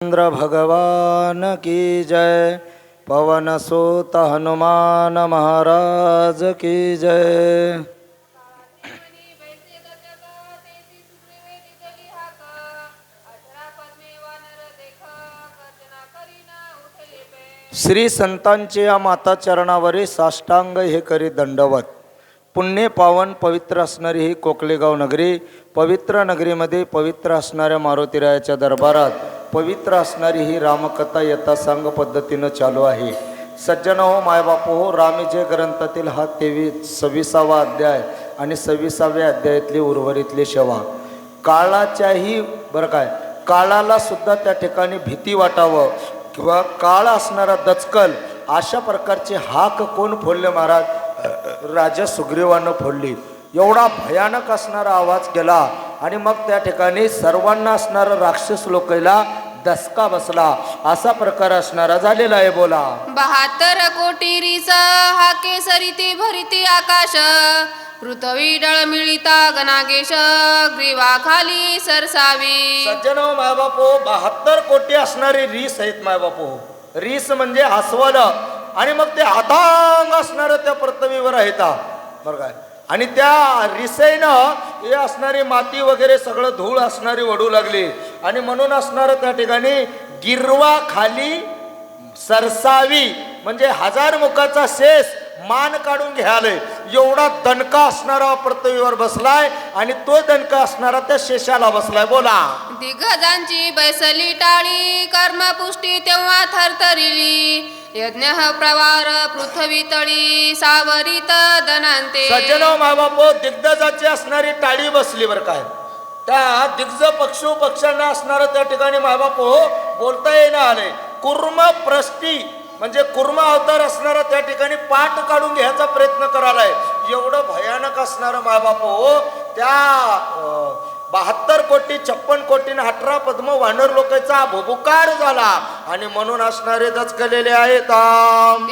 चंद्र भगवान की जय। पवन सोत हनुमान महाराज की जय। श्री संतांचे या माता चरणावरील साष्टांग हे करी दंडवत. पुण्य पावन पवित्र असणारी ही कोकलेगाव नगरी पवित्र नगरीमध्ये पवित्र असणाऱ्या मारुतीरायाच्या दरबारात पवित्र असणारी ही रामकथा यथासांग पद्धतीनं चालू आहे. सज्जन हो मायबापू हो रामविजय ग्रंथातील हा तेवीस सव्वीसावा अध्याय आणि सव्वीसाव्या अध्यायातली उर्वरितली शेवा काळाच्याही बरं काय काळाला सुद्धा त्या ठिकाणी भीती वाटावं किंवा काळ असणारा दचकल अशा प्रकारचे हाक कोण फोडले महाराज? राजा सुग्रीवानं फोडली. एवढा भयानक असणारा आवाज गेला. आणि मग त्या ठिकाणी सर्वांना असणारा राक्षस लोकांना दसका बसला. असा प्रकार असणारा झालेला आहे बोला. बहात्तर कोटी रिस हा केसरिती भरिती आकाश. पृथ्वी डळ मिळिता गणागेश ग्रीवा खाली सरसावी. सज्जन मायबापो बहात्तर कोटी असणारी रीस आहेत मायबापो. रीस म्हणजे हसवलं. आणि मग ते हातांग असणारं त्या पृथ्वीवर आहेत. बरं काय आणि त्या रिसेनं हे असणारी माती वगैरे सगळं धूळ असणारी वडू लागली. आणि म्हणून असणारं त्या ठिकाणी गिरवा खाली सरसावी. म्हणजे हजार मुखाचा शेष मान काढून घ्यायला. एवढा दणका असणारा पृथ्वीवर बसलाय आणि तो दणका असणारा त्या शेषाला बसलाय. बोला. दिग्गजांची बैसली टाळी कर्मपुष्टी तेव्हा थरथरिली. यज्ञ प्रवार पृथ्वी तळी सावरित दनांते सज्जन महाबापो दिग्गजाची असणारी टाळी बसली बरं काय. त्या दिग्ज पक्षू पक्षांना असणारं त्या ठिकाणी महाबापो बोलता येणं आले. कुर्म प्रस्ती म्हणजे कुर्म अवतार असणारा त्या ठिकाणी पाठ काढून घ्यायचा प्रयत्न करायलाय. एवढं भयानक असणारं महाबापो त्या बहात्तर कोटी छप्पन कोटी अठरा पद्म वानर लोकांचा भुभुकार झाला. आणि म्हणून असणारे दचकलेले आहेत.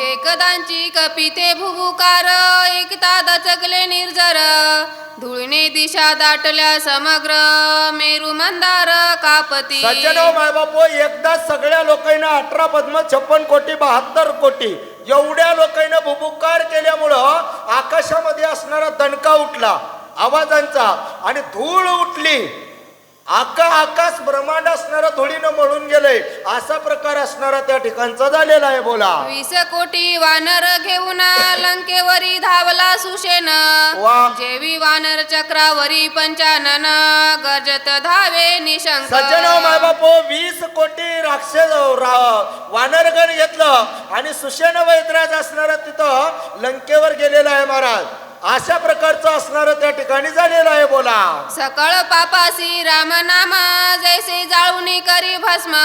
एकदांची कपिते भुभुकार एकता दचकले निर्जर. धुळीने दिशा दाटल्या समग्र मेरू मंदार कापती. सज्जन मायबापो एकदा सगळ्या लोकांना अठरा पद्म छप्पन कोटी बहात्तर कोटी एवढ्या लोकांना भुभुकार केल्यामुळं आकाशामध्ये असणारा दणका उठला. आवाजांचा आणि धूळ उठली. आका आकाश ब्रह्मांड असणारा धुळीनं मळून गेलंय. असा प्रकार असणारा त्या ठिकाणचा झालेला आहे बोला. वीस कोटी वानर घेऊन लंकेवरी धावला सुशेन. जेवी वानर चक्रावरी पंचानन गजत धावे निशंक. सज्जन मायबापो वीस कोटी राक्षस वानरगण घेतलं आणि सुशेन वैद्यराज असणारा तिथं लंकेवर गेलेला आहे महाराज. अशा प्रकारचं असणारं त्या ठिकाणी झालेलं आहे बोला. सकळ पापासी राम नाम जैसे जाळूनी करी भस्म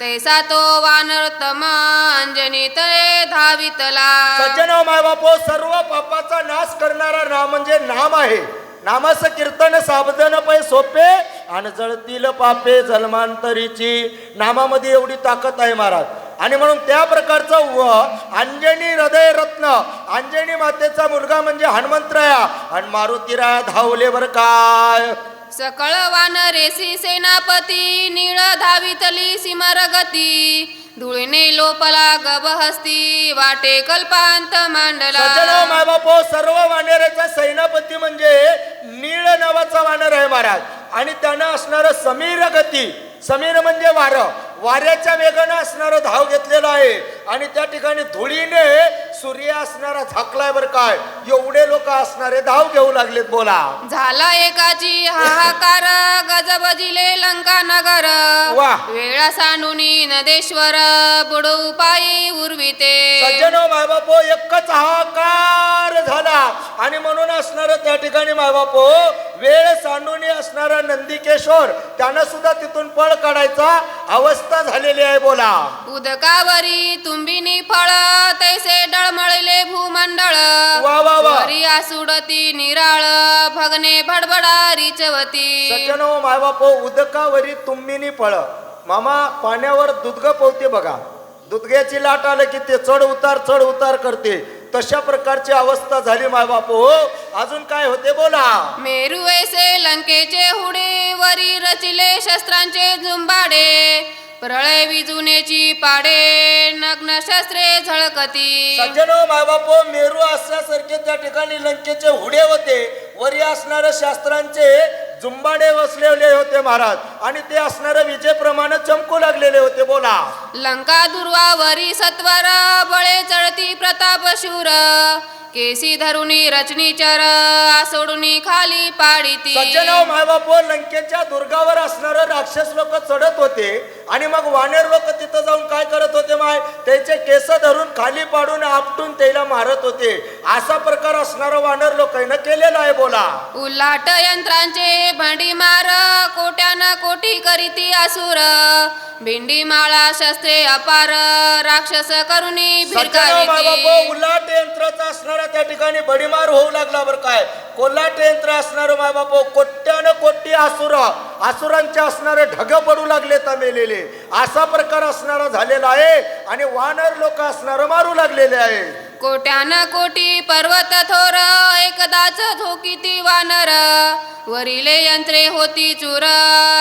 तैसा तो वानरोत्तम अंजनी तळे धावितला. सज्जन मायबापो सर्व पापाचा नाश करणारा नाम म्हणजे नाम आहे. नामाचं कीर्तन साबदन पै सोपे आणि जळतील पापे जन्मांतरीची. नामामध्ये एवढी ताकद आहे महाराज. आणि म्हणून त्या प्रकारचं व अंजनी हृदय रत्न अंजनी मातेचा मुलगा म्हणजे हनुमंतराया. आणि मारुतीराया धावले बर काय. सकळ वानरेसी सेनापती निळ धावितली सिमरगती. धुळीने लोपला गबहस्ती वाटे कल्पांत मांडला. मायबापो सर्व वानराचा सेनापती म्हणजे नीळ नावाचा वानर आहे महाराज. आणि त्यानं असणारं समीर गती. समीर म्हणजे वारं. वाऱ्याच्या वेगानं असणारं धाव घेतलेलं आहे. आणि त्या ठिकाणी धुळीने सूर्य असणारा झाकलाय बरं काय? एवढे लोक असणारे धाव घेऊ लागलेत बोला. झाला एकाची हाहाकार गजबजिले लंका नगर वा. वेळा सांडूनी नदेश्वर बुडू पायी उर्विते. सज्जन मायबापो एकच हाकार झाला. आणि म्हणून असणार त्या ठिकाणी मायबापो वेळ सांडून असणारा नंदिकेश्वर त्यानं सुद्धा तिथून पळ काढायचा अवस्था झालेली आहे बोला. उदकावरी तुंबिनी फळ तैसे डळमळले भूमंडळ. वा वा वा. वरी आसुडती निराळ भगने भडबडा रिचवती. सज्जन मायबापो उदकावरी तुम्मीनी फळ. मामा पाण्यावर दुधग पोवते बघा. दुधग्याची लाट आलं की ते चढ उतार चढ उतार करते. तशा प्रकारची अवस्था झाली मायबापो अजून काय होते बोला. मेरू ऐसे लंकेचे हुडे वरी रचिले शस्त्रांचे झुंबाडे. प्रळय विजुनेची पाडे नग्न शस्त्रे झळकती. सज्जनो मायबापो मेरू असल्यासारखे त्या ठिकाणी लंकेचे हुडे होते. वरी असणारे शास्त्रांचे जुंबाडे वसलेले होते महाराज. आणि ते असणारे विजेप्रमाणे चमकू लागलेले होते बोला. लंका दुर्वावरी सत्वर बळे चढती प्रताप शूर. केसी धरुनी रचनी चर सोडूनी खाली पाडिती. सज्जनो हो, मायबापो हो, लंकेच्या दुर्गावर असणारे राक्षस लोक चढत होते आणि मग वानेर लोक तिथं जाऊन काय करत होते? माय त्याचे केस धरून खाली पाडून आपटून त्याला मारत होते. असा प्रकार असणारा वानर लोकांना केलेला आहे बोला. उल्हाट यंत्रांचे भांडी मार कोट्यान कोटी करीती असुर भिंडी माळा शस्त्रे अपार राक्षस करुणी भिरकाविती. उलाट यंत्राचा असणारा त्या ठिकाणी बडीमार होऊ लागला बरं काय. कोल्हाट यंत्र असणारं मायबापो कोट्यानं कोटी आसुर आसुरांचे असणारे ढग पडू लागले मेलेले असा प्रकार असणारा झालेला आहे आणि वानर लोक असणारं मारू लागलेले आहे. कोट्यानं कोटी पर्व करिले यंत्रे होती चूर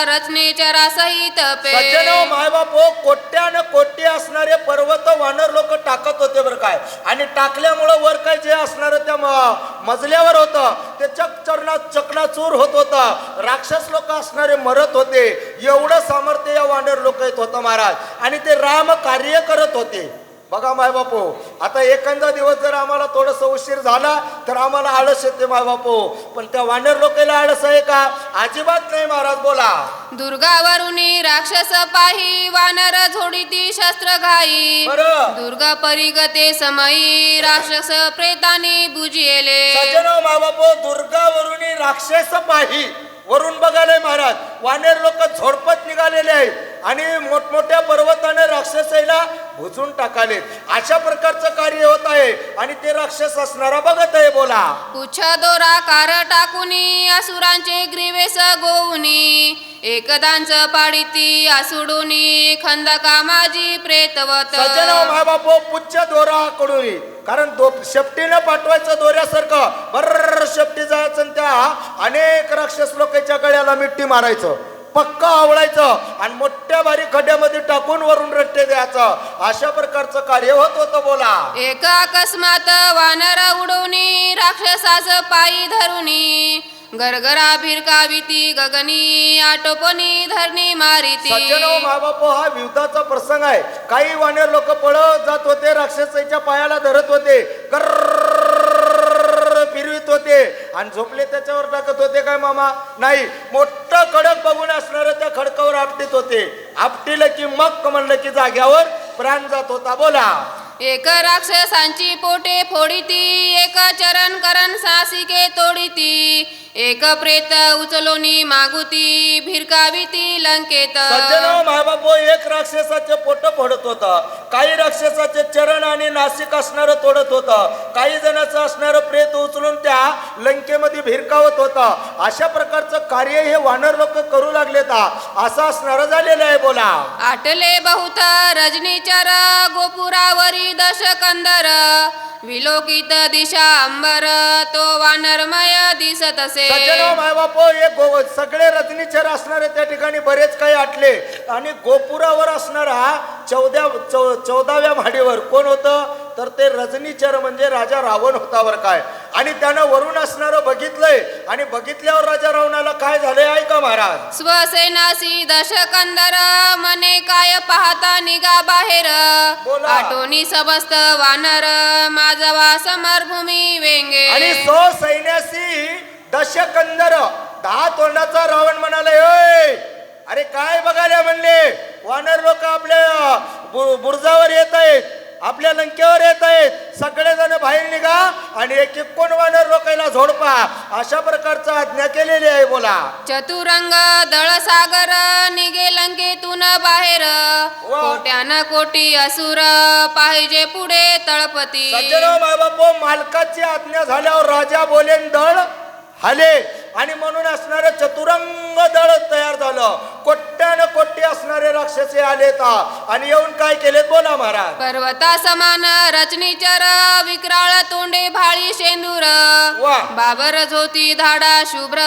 रचने चरा सहित सज्जनो पे कोट्यानं कोटी असणारे पर्वत वानर लोक टाकत होते बरं काय. आणि टाकल्यामुळं वर काय जे असणार त्या म- मजल्यावर होतं ते चक चरणा चकनाचूर होत होता. राक्षस लोक असणारे मरत होते. एवढं सामर्थ्य या वानर लोक येत होतं महाराज. आणि ते राम कार्य करत होते. बघा मायबापो आता एखादा दिवस जर आम्हाला थोडंसं उशीर झाला तर आम्हाला आळस येते मायबापो. पण त्या वानर लोकांना आळस आहे का? अजिबात नाही महाराज बोला. दुर्गावरुनी राक्षस पाही वानर झोडीती शस्त्र घाई. बरं. दुर्गा परिगते समयी राक्षस प्रेतानी बुजिले माबापो दुर्गावरून राक्षस पाही. वरून बघायला महाराज वानेर लोक झोडपत निघालेले आहेत. आणि मोठमोठ्या पर्वताने राक्षसाईला भुजून टाकाले. अशा प्रकारचं कार्य होत आहे. आणि ते राक्षस असणारा बघत आहे बोला. पुछ दोरा कार टाकुनी असुरांचे ग्रीवेस गोवनी एकदांच पाडिती आसुडुनी खंदका माझी प्रेतवत. पुच्छ दोरा कडून कारण दो शेपटीनं पाठवायचं दोऱ्यासारखं. बर्र शेपटी जायचं त्या अनेक राक्षस लोकांच्या गळ्याला मिट्टी मारायचं. पक्का आवळायचं आणि मोठ्या भारी खड्ड्यामध्ये टाकून वरून रट्टे द्यायचं. अशा प्रकारचं कार्य होत होतं बोला. एक अकस्मात वानर उडवणी राक्षसाच पायी धरुनी गरगरा भिरकाविती गगनी आटोपनी धरणी मारिती. माबापो हा युद्धाचा प्रसंग आहे. काही वानेर लोक पळत जात होते राक्षसाच्या पायाला धरत होते. गर्र फिरवित होते. आणि झोपले त्याच्यावर टाकत होते काय मामा? नाही. मोठं खडक बघून असणार त्या खडकावर आपटीत होते. आपटीलं की मग म्हणलं की जाग्यावर प्राण जात होता. बोला. एक राक्षसांची पोटे फोडिती एक चरण करण सासिके तोडिती एक प्रेत उचलोनी मागुती भिरकाविती लंकेत. सज्जनो मायबापो एक राक्षसाचे पोट फोडत होता. काही राक्षसाचे चरण आणि नाशिक असणारं तोडत होतं. काही जणांचं असणारं प्रेत उचलून त्या लंकेमध्ये भिरकावत होतं. अशा प्रकारचं कार्य हे वानर लोक करू लागलेत. असं असणारं झालेलं आहे बोला. आटले बहुत रजनीचर गोपुरावरी अंदर विलोकित दिशा अंबर तो वानरमय दिसत असे। सज्जनो मायबापो हे गो सगळे रत्नीचर असणारे त्या ठिकाणी बरेच काही आटले. आणि गोपुरावर असणारा चौद्या चौ चौदाव्या म्हाडीवर कोण होतं? तर ते रजनीचर म्हणजे राजा रावण होता वर काय. आणि त्यानं वरून असणारं बघितलंय. आणि बघितल्यावर राजा रावणाला काय झालंय? ऐका महाराज. स्वसेनासी दशकंदर मने काय पाहता निगा बाहेर. बोला. आटोनी सबस्त वानर माझवा समरभूमी वेंगे. आणि सो सैन्यासी दशकंदर दहा तोंडाचा रावण म्हणाले "ओय, अरे काय बघायला म्हणले? वानर लोक आपल्या बुरुजावर येत आहेत आपल्या लंकेवर येत आहेत. सगळेजण बाहेर निघा आणि एक एक कोण वानर लोकांना झोडपा. अशा प्रकारचं आज्ञा केलेली आहे बोला. चतुरंग दळ सागर निगे लंकेतून बाहेर. कोट्यान कोटी असुर पाहिजे पुढे तळपती. मायबापो मालकाची आज्ञा झाल्यावर राजा बोलेन दळ आले आणि म्हणून असणारं चतुरंग दळ तयार झालं. कोट्यानं कोट्टी असणारे राक्षसे आलेत. आ. आणि येऊन काय केलेत बोला महाराज. पर्वता समान रचनीचर विक्राळ तोंडे भाळी शेंदूर. वा. बाबर झोती धाडा शुभ्र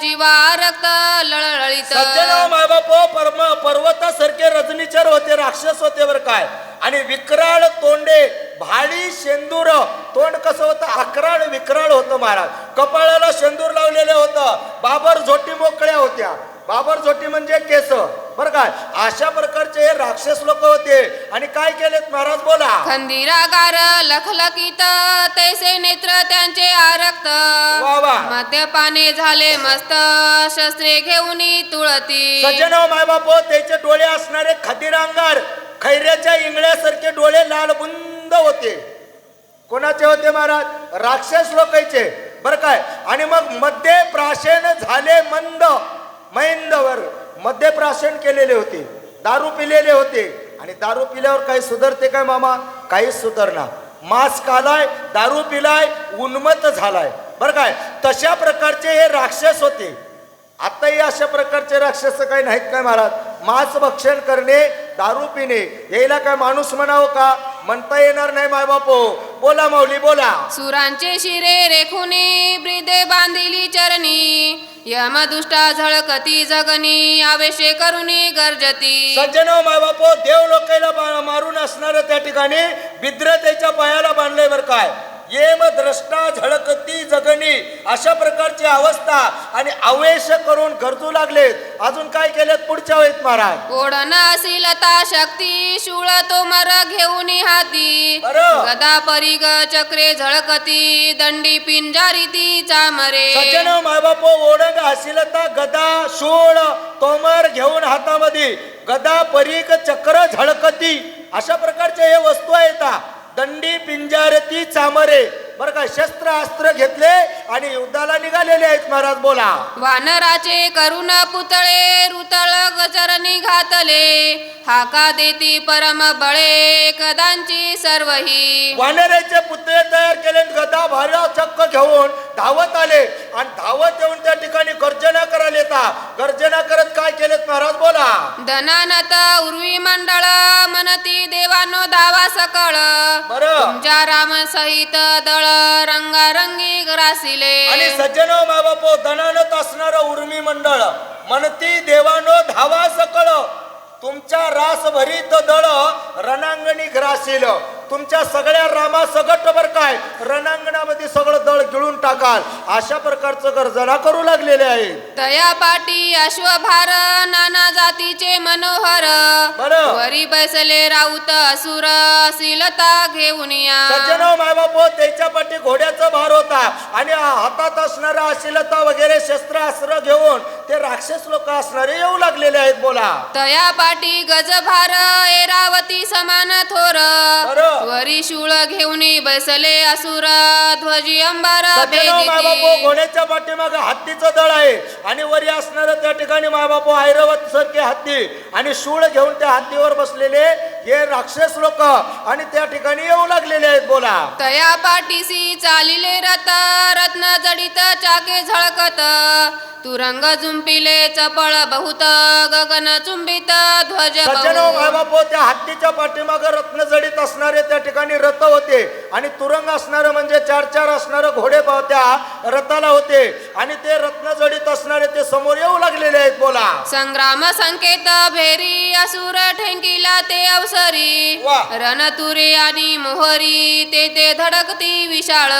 जीवा रक्त लळलळीत. सज्जन मायबाप परम पर्वतासारखे रजनीचर होते राक्षस होते बर काय. आणि विक्राळ तोंडे भाडी शेंदूर. तोंड कसं होतं? अकराळ विक्राळ होतं महाराज. कपाळाला शेंदूर लावलेले होतं बाबर झोटी मोकळ्या होत्या. बाबर झोटी म्हणजे केस. बरं काय अशा प्रकारचे हे राक्षस लोक होते. आणि काय केलेत महाराज? बोला. खंदिरागार लखलकीत तैसे नेत्र त्यांचे आरक्त. मद्यपाने झाले मस्त शस्त्रे घेऊन तुळती. सज्जन मायबाप त्याचे डोळे असणारे खदिरांगार खैऱ्याच्या इंगळ्यासारखे डोळे लाल बुंद होते. कोणाचे होते महाराज? राक्षस लोकांचे. बरं काय? आणि मग मद्यप्राशन झाले मंद मैंदवर. मद्यप्राशन केलेले होते दारू पिलेले होते. आणि दारू पिल्यावर काही सुधारते काय मामा? काहीच सुधारना. मास्क खालाय दारू पिलाय उन्मत झालाय. बरं काय? तशा प्रकारचे हे राक्षस होते. आताही अशा प्रकारचे राक्षस काही नाहीत काय महाराज? मांस भक्षण करणे दारू पिणे. यायला काय माणूस म्हणावं का? म्हणता येणार नाही माय बापो. बोला माऊली बोला. सुरांचे शिरे रेखुनी ब्रिदे बांधिली चरणी. यमदुष्टा झळकती जगनी आवेशे करुनी गर्जती. सज्जन माय बापो देव लोकायला मारून असणार त्या ठिकाणी बिद्र त्याच्या पायाला बांधले बर काय. येम द्रष्टा झळकती जगनी. अशा प्रकारची अवस्था आणि आवेश करून गरजू लागलेत. अजून काय केलेत पुढच्या वेळेत महाराज? ओढण असिलता शक्ती शूळ तोमर घेऊन हाती. बरं. गदा परिग चक्रे झळकती दंडी पिंजारी ती चामरे. सज्जन मायबाप ओढंग हसिलता गदा शूळ तोमर घेऊन हातामध्ये. गदा परीक चक्र झळकती. अशा प्रकारचे हे वस्तू आहेत. दंडी पिंजारती चामरे. बरं का शस्त्र अस्त्र घेतले आणि युद्धाला निघालेले आहेत महाराज बोला. वानराचे करुण पुतळे रुतळ गचरणी घातले. हाका देती परम बळे कदांची सर्वही. वानराचे पुतळे तयार केले गदा भाऱ्या चक्क घेऊन धावत आले. आणि धावत येऊन त्या ठिकाणी गर्जना करायला येतात गर्जना करत काय महाराज बोला दनानत उर्वी मंडळ मनती देवानो धावा सकळ. बरं. तुमच्या राम सहित दळ रंगारंगी ग्रासिले आणि सज्जन माबापो दणानत असणार उर्मी मंडळ म्हणती देवानो धावा सकळ. तुमच्या रास भरीत दळ रणांगणी ग्रासील तुमच्या सगळ्या रामा सगट बर काय? रणांगणामध्ये सगळं दळ गिळून टाकाल. अशा प्रकारचं गर्जना करू लागलेले आहे. तया पाटी अश्वभार नाना जातीचे मनोहर. बरं. वरी बैसले राऊत असुर शिलता घेऊन या. सज्जन मायबापो त्याच्या पाठी घोड्याचा भार होता. आणि हातात असणारा अशिलता वगैरे शस्त्र अस्त्र घेऊन ते राक्षस लोक असणारे येऊ लागलेले आहेत बोला. तया पाटी गजभार एरावती समान थोर. वरी शूळ घेऊन बैसले असुर. ध्वजी अंबार घोड्याच्या पाठीमागे हत्तीचं दळ आहे. आणि वरी असणार त्या ठिकाणी मायबापो ऐरावत सारखे हत्ती. आणि शूळ घेऊन त्या हत्तीवर बसलेले हे राक्षस लोक आणि त्या ठिकाणी येऊ लागलेले आहेत बोला. तया पाठीसी चालिले रथ रत्न जडित चाके झळकत. तुरंग झुंपिले चपळ बहुत गगन चुंबित ध्वज सज्जन. मायबापो त्या हत्तीच्या पाठीमागे रत्न जडित असणारे त्या ठिकाणी रथ होते. आणि तुरंग असणारे म्हणजे चार चार असणारे घोडे त्या रथाला होते. आणि ते रत्न जडित असणारे ते समोर येऊ लागलेले आहेत बोला. संग्राम संकेत भेरी असुर ठेंकिला ते अवसरी वा. रणतुरे आणि मोहरी ते ते धडकती विशाळ.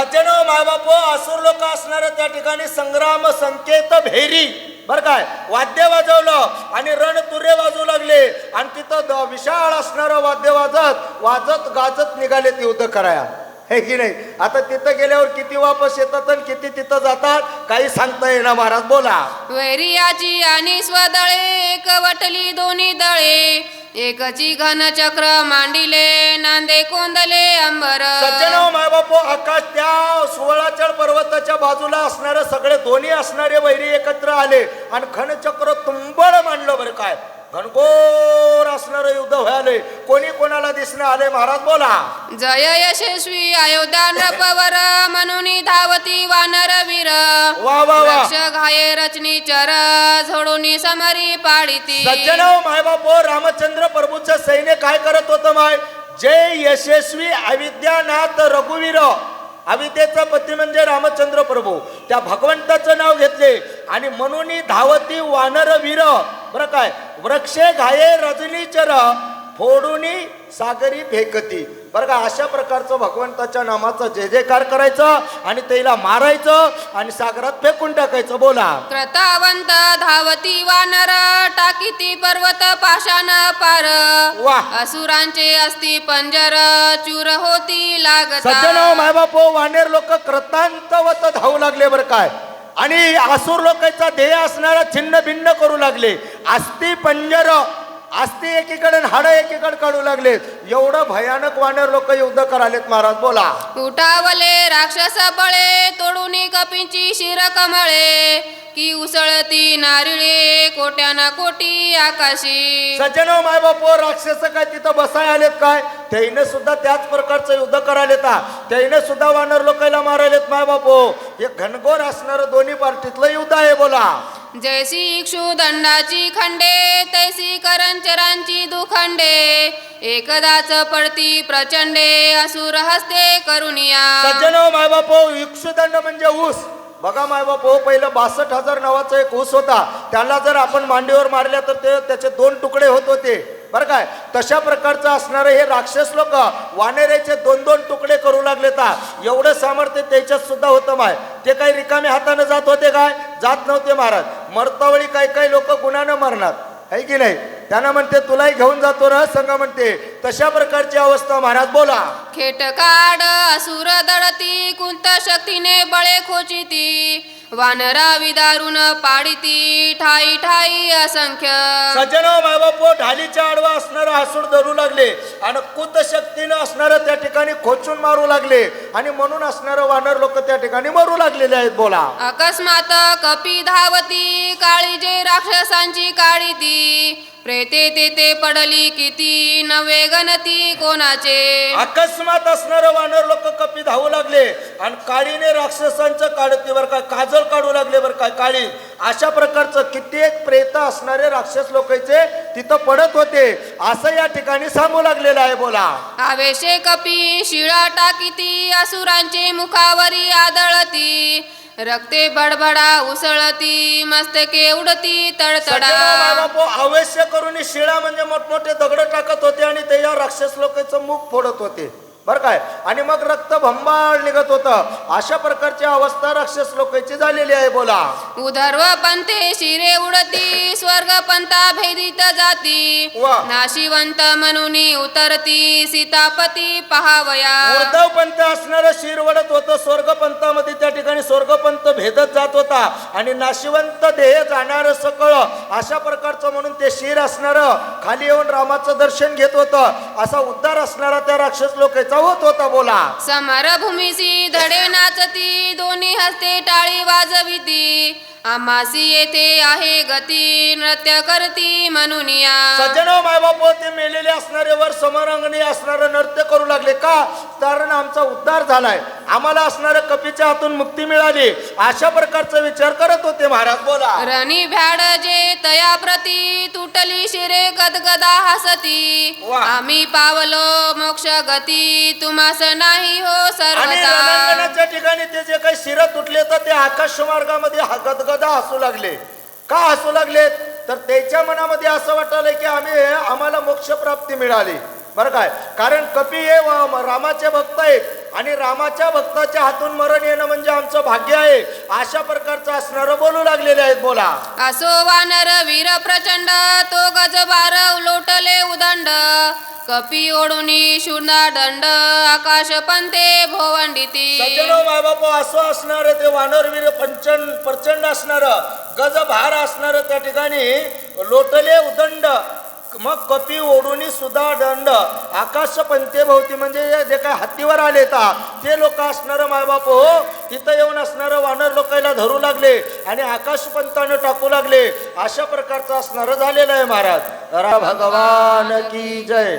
सज्जन मायबापो असुर लोक असणारे त्या ठिकाणी संग्राम संकेत भेरी. बर काय? वाद्य वाजवलं आणि रण तुरे वाजवू लागले. आणि तिथं द- विशाळ असणारं वाद्य वाजत वाजत गाजत निघाले ते युद्ध कराया हे की नाही? आता तिथं गेल्यावर किती वापस येतात आणि किती तिथं जातात काही सांगता येणार महाराज. बोला. वैरियाची आणि स्वदळे एक वटली दोन्ही दळे. एकची घन चक्र मांडिले नांदे कोंदले अंबर. सज्जन मायबापो आकाश त्या सुवळाचळ पर्वताच्या बाजूला असणारे सगळे दोन्ही असणारे वैरी एकत्र आले आणि खणचक्र तुंबळ मांडलं बरं काय. घनघोर असणारं युद्ध व्हायला कोणी कोणाला दिसणं आले महाराज बोला. जय यशस्वी अयोध्या नृपवर म्हणून धावती वानर वीर. वा वा वा. रक्ष घाये रचनी चर झोडून समरी पाडिती. सज्जन मायबापो रामचंद्र प्रभूचं सैन्य काय करत होतं माय? जय यशस्वी अविद्यानाथ रघुवीर. अविद्येचा पती म्हणजे रामचंद्र प्रभू. त्या भगवंताचं नाव घेतले आणि म्हणून धावती वानर वीर. बरं काय? वृक्षे घाये रजनीचर फोडूनी सागरी फेकती. बरं का अशा प्रकारचं भगवंताच्या नामाचं जय जयकार करायचं आणि त्याला मारायचं आणि सागरात फेकून टाकायचं बोला. कृतावंत धावती वानर टाकीती पर्वत पाषाण पार. वाह. असुरांचे असती पंजर चूर होती सज्जन लागता मायबापो वानेर लोक कृतांतवत धावू लागले बरं काय. आणि आसूर लोकांचा ध्येय असणारा छिन्न भिन्न करू लागले. आस्ती पंजर आस्ती एकीकडे हाड एकीकडे काढू लागले एवढं भयानक वानेर लोक युद्ध करालेत महाराज बोला. उठावले राक्षस बळे तोडून कपींची शिर कमळे. की उसळती नारिळे कोट्याना कोटी आकाशी. सज्जन मायबापो राक्षस काय तिथं बसाय आलेत काय? त्याने सुद्धा त्याच प्रकारचं युद्ध करायलेत. त्याने सुद्धा वानर लोकांना मारायलेत मायबापो. हे घनघोर असणारं दोन्ही पार्टीतलं युद्ध आहे बोला. जैसी इक्षुदंडाची खंडे तैसी करंचरांची दुखंडे एकदाच पडती प्रचंडे असुर हस्ते करुनिया सज्जन मायबापो इक्षुदंड म्हणजे ऊस. बघा मायबापो पहिलं बासष्ट हजार नावाचा एक ऊस होता. त्याला जर आपण मांडीवर मारल्या तर ते त्याचे दोन तुकडे होत होते. बरं काय? तशा प्रकारचं असणारे हे राक्षस लोक वानेरेचे दोन दोन तुकडे करू लागले ता एवढं सामर्थ्य त्याच्यात सुद्धा होतं माय. ते काही रिकाम्या हाताने जात होते काय? जात नव्हते महाराज. मरतावळी काही काही लोक गुन्ह्यानं मरणार. आहे की नाही? त्यांना म्हणते तुलाही घेऊन जातो र संघ म्हणते. तशा प्रकारची अवस्था महाराज बोला. खेट काड असुर दडती कुंत शक्तीने बळे खोचिती. वानरा विदारून पाडिती ठाई ठाई असंख्य. सज्जन मायबाप ढालीच्या आडवा असणारं हासूड धरू लागले आणि कुत शक्तीनं असणारं त्या ठिकाणी खोचून मारू लागले आणि म्हणून असणारं वानर लोक त्या ठिकाणी मरू लागलेले आहेत बोला. अकस्मात कपी धावती काळी जे राक्षसांची काळी ती प्रेते तेथे पडली किती नवे गणती कोणाचे? अकस्मात असणारं वानर लोक कपी धावू लागले आणि काळीने राक्षसांचं काढती बरं काय काजल काढू लागले बरं काय काळी. अशा प्रकारचं कित्येक प्रेत असणारे राक्षस लोकांचे तिथं पडत होते. असं या ठिकाणी सांगू लागलेलं आहे बोला. आवेशे कपी शिळा टाकीती असुरांचे मुखावरी आदळती. रक्ते बडबडा उसळती मस्तके उडती तडतडा. बाबा अवश्य करून शिळा म्हणजे मोठमोठे दगड टाकत होते आणि त्याच्यावर राक्षस लोकांचं मुख फोडत होते. बरं काय? आणि मग रक्त भंबाळ निघत होतं. अशा प्रकारची अवस्था राक्षस लोकांची झालेली आहे बोला. उधर्व पंथे शिरे उडती स्वर्ग पंथा भेदित जाती. नाशिवंत म्हणून उतरती. सीतापती पहावया. उर्धव पंथ असणारं शिर वडत होतं. स्वर्गपंथामध्ये त्या ठिकाणी स्वर्गपंथ भेदत जात होता. आणि नाशिवंत देह जाणारं सकळ अशा प्रकारचं म्हणून ते शिर असणारं खाली येऊन रामाचं दर्शन घेत होतं. असा उद्धार असणारा त्या राक्षस लोकांचा होत होता. बोला. समरभूमीसी धडे नाचती. दोन्ही हस्ते टाळी वाजविती. आमासी येथे आहे गती नृत्य करती म्हणूनिया सज्जन मायबाप ते मेलेले असणारे वर समरांगणी असणारं नृत्य करू लागले का? कारण आमचा उद्धार झालाय. आम्हाला असणाऱ्या कपीच्या हातून मुक्ती मिळाली. अशा प्रकारचा विचार करत होते महाराज बोला. रणी भ्याड जे तया प्रती तुटली शिरे गदगदा हसती. वा. आम्ही पावलो मोक्ष गती तुम्हास नाही हो आणि सर्वता रणांगणाच्या ठिकाणी ते जे काही शिर तुटले तर ते आकाश मार्गामध्ये हा गदगदा हसू लागले. का हसू लागलेत तर त्याच्या मनामध्ये असं वाटलं की आम्ही आम्हाला मोक्ष प्राप्ती मिळाली. बरं काय? कारण कपी हे व- रामाचे भक्त आहेत. आणि रामाच्या भक्ताच्या हातून मरण येणं म्हणजे आमचं भाग्य आहे. अशा प्रकारचं असणारं बोलू लागलेले आहेत बोला. असो वानर वीर प्रचंड तो गजबार लोटले उदंड. कपी ओढुनी शून्य दंड आकाश पंते भोवंडिती. सज्जनो मायबाप असं असणार ते वानरवीर पंचन प्रचंड असणार. गज भार असणार त्या ठिकाणी लोटले उदंड. मग कपी ओढून सुद्धा दंड. आकाश पंते भोवती म्हणजे जे काय हत्तीवर आले ता ते लोक असणार मायबाप हो. तिथं येऊन असणार वानर लोकायला धरू लागले लागले आणि आकाशपंतानं टाकू लागले. अशा प्रकारचं असणारं झालेलं आहे महाराज. रा भगवान की जय.